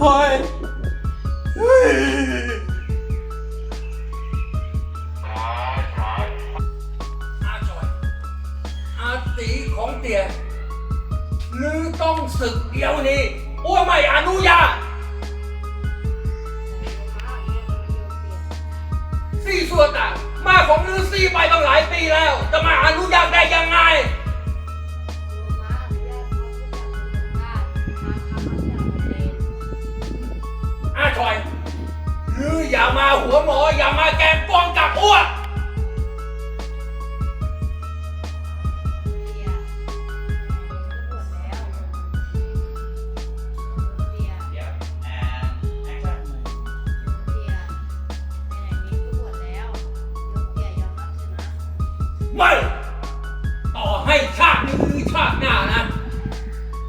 ถอยเฮ้ยอาจอยอาตีของเตี่ยหรือต้องศึกเดียวนี้อ้วไม่อนุญาตสี่ส่วนอะมาของลือซี่ไปตั้งหลายปีแล้ว จะมาอนุญาตได้ยังไงอา ชอยหรืออย่ามาหัวหมอ อย่ามาแกงกองกับอ้วไม่ ต่อให้ชาตินี้หรือชาติหน้านะ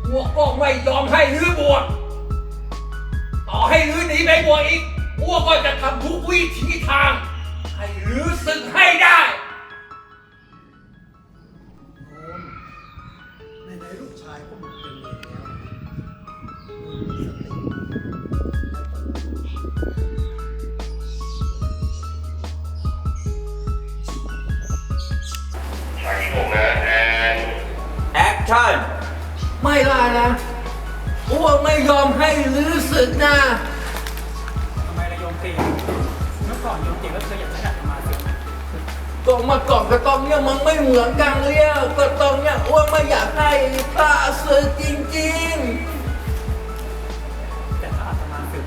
พวกก็ไม่ยอมให้รื้อบวชต่อให้รื้อ นีไปบวชอีกพวกก็จะทำทุกวิธีทาง ให้รื้อศึกให้ได้ในในลูกชายผมเป็นแล้วแอคชั่น ไม่ได้นะอ้วกไม่ยอมให้รื้อศึกนะ ทำไมเมื่อก่อนโยมตีก็เคยอยากจะดัดมาสิตรงมาก่อนกับตรงเนี่ยมันไม่เหมือนกันเรียกก็ตรงเนี่ยอ้วกไม่อยากให้พระศึกจริงแต่ถ้าอาตมาสึก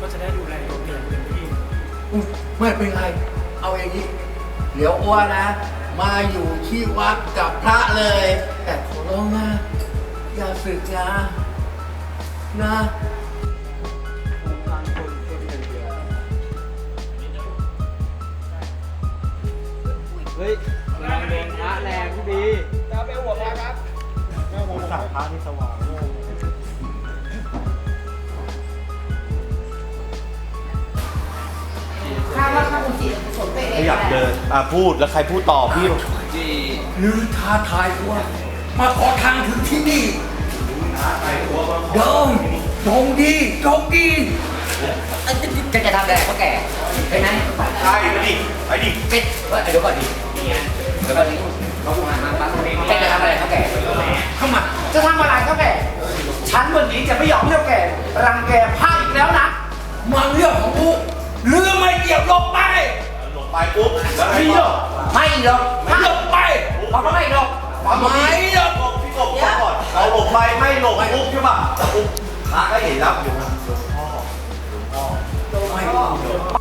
ก็จะได้ดูแลโยมตีอย่างเต็มที่ๆอุ๊ยไม่เป็นไร เอาอย่างนี้ เดี๋ยวอ้วนะมาอยู่ที่วัดกับพระเลย แต่ขอร้องนะ อย่าศึกนะ นะ เฮ้ยกำลังโดนพระแรงพี่บีสักพระที่สว่างโล่งข้าว่าข้าคงจิตสนไปเองไม่อยากเดินอะพูดแล้วใครพูดต่อพี่หรือท้าทายอ้วมาขอทางถึงที่นี่เดิมตรงดีตรงดี จะจะทำอะไรเขาแก่ไปไหมใช่ไปดิไปดิเป็นเฮ้ยเดี๋ยวก่อนดิเดี๋ยวก่อนดิเขาพูดมามาปั๊บจะจะทำอะไรเขาแก่เข้ามาจะทำอะไรเขาแก่ฉันวันนี้จะไม่ยอมให้เขาแก่รังแกพลาดอีกแล้วนะมันเรื่องของกูหรือไม่เกี่ยวลงไปหลบไปปุ๊บแล้วไม่หรอกไม่หรอกลงไปเขาก็ไม่หรอกไม่หรอกพี่กบพี่กบก่อนเราหลบไปไม่หลบปุ๊บใช่ป่ะแล้วปุ๊บพระก็เห็นแล้วอยู่นะ ก็ป